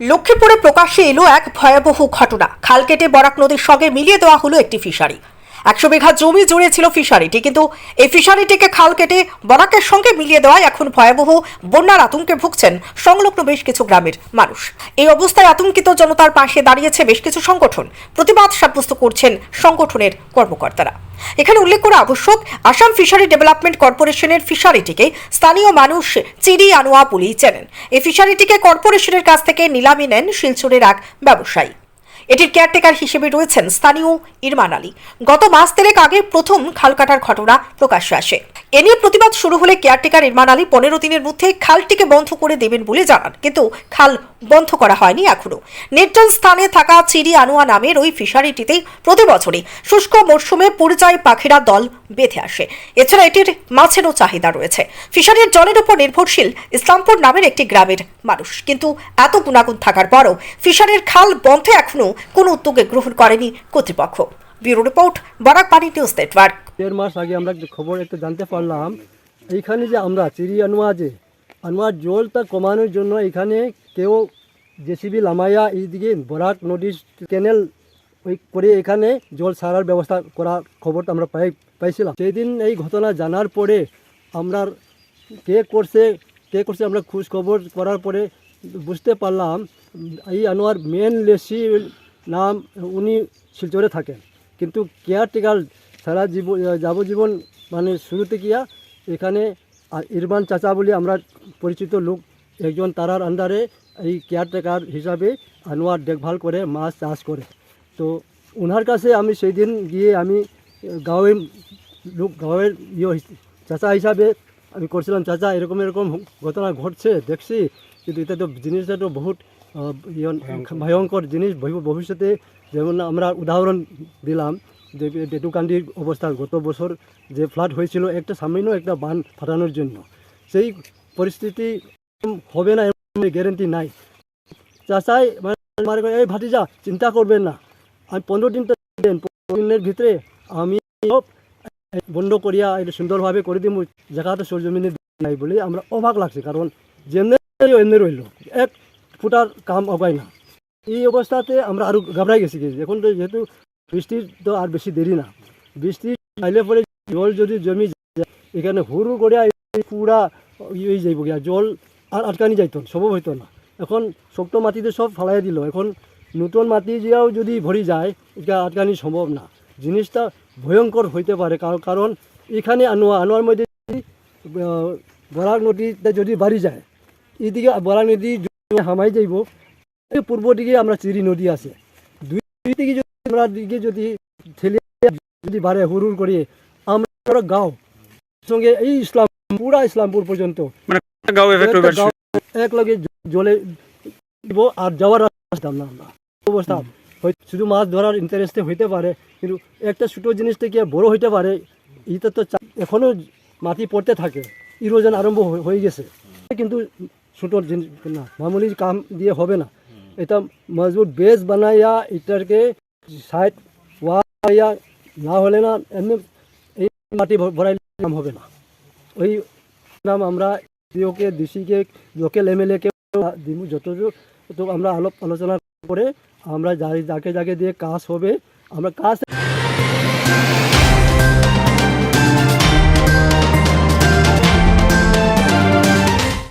লক্ষ্মীপুরে প্রকাশ্যে এলো এক ভয়াবহ ঘটনা। খাল কেটে বরাক নদীর সঙ্গে মিলিয়ে দেওয়া হলো একটি ফিশারি। একশো বিঘা জমি জুড়ে ছিল ফিশারিটি, কিন্তু এই ফিশারিটিকে খাল কেটে বরাকের সঙ্গে মিলিয়ে দেওয়ায় এখন ভয়াবহ বন্যার আতঙ্কে ভুগছেন সংলগ্ন বেশ কিছু গ্রামের মানুষ। এই অবস্থায় আতঙ্কিত জনতার পাশে দাঁড়িয়েছে বেশ কিছু সংগঠন। প্রতিবাদ সাব্যস্ত করছেন সংগঠনের কর্মকর্তারা। এখানে উল্লেখ করা আবশ্যক, আসাম ফিশারি ডেভেলপমেন্ট কর্পোরেশনের ফিশারিটিকে স্থানীয় মানুষ চিরি আনোয়া বলেই চেনেন। এই ফিশারিটিকে কর্পোরেশনের কাছ থেকে নিলামি নেন শিলচরের এক ব্যবসায়ী। এটির কেয়ারটেকার হিসেবে রয়েছেন স্থানীয় ইরমান আলী। গত মাস তেরেক আগে প্রথম খাল কাটার ঘটনা প্রকাশ্যে আসে। এ নিয়ে প্রতিবাদ শুরু হলে কেয়ারটেকার ইরমান আলী পনেরো দিনের মধ্যে খালটিকে বন্ধ করে দেবেন বলে জানান, কিন্তু খাল বন্ধ করা হয়নি এখনও। নির্জন স্থানে থাকা চিরি আনোয়া নামের ওই ফিশারিটিতে প্রতি বছরে শুষ্ক মরশুমে পরিযায়ী পাখিরা দল বেঁধে আসে। এছাড়া এটির মাছেরও চাহিদা রয়েছে। ফিশারির জলের উপর নির্ভরশীল ইসলামপুর নামের একটি গ্রামের মানুষ। কিন্তু এত গুণাগুণ থাকার পরও ফিশারির খাল বন্ধে এখনও কোনো উদ্যোগে গ্রহণ করেনি কর্তৃপক্ষ। ব্যুরো রিপোর্ট বরাক পানি নিউজ নেটওয়ার্ক। দেড় মাস আগে আমরা খবর একটু জানতে পারলাম, এইখানে যে আমরা চিড়ি আনোয়া যে, আনোয়ার জলটা কমানোর জন্য এখানে কেউ জেসিবি লামাইয়া, এইদিকে বরাক নদীর ক্যানেল ওই করে এখানে জল সারার ব্যবস্থা করার খবরটা আমরা পাই পাইছিলাম। সেই দিন এই ঘটনা জানার পরে আমরা কে করছে কে করছে আমরা খোঁজ খবর করার পরে বুঝতে পারলাম, এই আনোয়ার মেন লেসি নাম উনি শিলচরে থাকেন। কিন্তু কেয়ারটেকার সারা জীবন যাবজীবন মানে শুরুতে গিয়া এখানে আর ইরমান চাচা বলে আমরা পরিচিত লোক, একজন তারার আন্ডারে এই কেয়ারটেকার হিসাবে আনোয়ার দেখভাল করে মাছ চাষ করে। তো ওনার কাছে আমি সেই দিন গিয়ে আমি গাঁয়ের লোক গাঁয়ের ইয়ে চাচা হিসাবে আমি করছিলাম চাচা এরকম এরকম ঘটনা ঘটছে দেখছি কিন্তু এটা তো জিনিসটা তো বহুত ইয়ে ভয়ঙ্কর। জিনিস ভবি- ভবিষ্যতে যেমন আমরা উদাহরণ দিলাম যে ডেটুকান্দির অবস্থা গত বছর যে ফ্লাড হয়েছিল একটা সামান্য একটা বান ফাটানোর জন্য। সেই পরিস্থিতি হবে না গ্যারেন্টি নাই। চাচাই মানে এই ভাতিজা চিন্তা করবেন না। আমি পনেরো দিন দেন, পনেরো দিনের ভিতরে আমি বন্ধ করিয়া এটা সুন্দরভাবে করে দিব জায়গাটা সরজমিনে নাই বলে আমরা অবাক লাগছে, কারণ যেমনি এমনি রইল এক ফুটার কাম অগায় না। এই অবস্থাতে আমরা আরও ঘাবড়াই গেছি এখন তো যেহেতু বৃষ্টির তো আর বেশি দেরি না। বৃষ্টি আইলে পরে জল যদি জমি এখানে হুরু করে পুরা ইয়ে যাইব গিয়া, জল আর আটকানি যাইত সব হইতো না। এখন শক্ত মাটিতে সব ফালাই দিল, এখন নতুন মাটি দিয়াও যদি ভরি যায় এটা আটকানি সম্ভব না। জিনিসটা ভয়ঙ্কর হইতে পারে কারণ এখানে আনোয়া আনোয়ার মধ্যে বরাক নদীতে যদি বাড়ি যায় এইদিকে বরাক নদী হামাই যাইব পূর্ব দিকে আমরা চিরি নদী আছে। দুই দিকে যদি আমরা দিকে যদি ঠেলে যদি বাড়ে হুরুর করিয়ে আমরা গাঁও সঙ্গে এই ইসলাম পুরা ইসলামপুর পর্যন্ত। গাঁও এফেক্ট একটা হবে গাঁও এক লগে জলে আর যাওয়ার রাস্তা না আমরা। অবস্থা। হয়- শুধু মাছ ধরার ইন্টারেস্টে হইতে পারে, কিন্তু একটা ছোটো জিনিস থেকে বড় হইতে পারে, এটা তো চা- এখনও মাটি পড়তে থাকে ইরোজন আরম্ভ হয়ে- হয়ে গেছে। কিন্তু ছোটোর জিনিস না মামুলি কাম দিয়ে হবে না। এটা মজবুত বেস বানাইয়া এটাকে সাইড ওয়াইয়া না হলে না এমনি এই মাটি ভর- ভরাইলে কাম হবে না। ওই নাম আমরা ডিওকে ডিসিকে লোকাল এমএলএকে দিব যতটুকু তো আমরা আলোপ আলোচনা করে আমরা যাকে যাকে দিয়ে কাজ হবে আমরা কাজ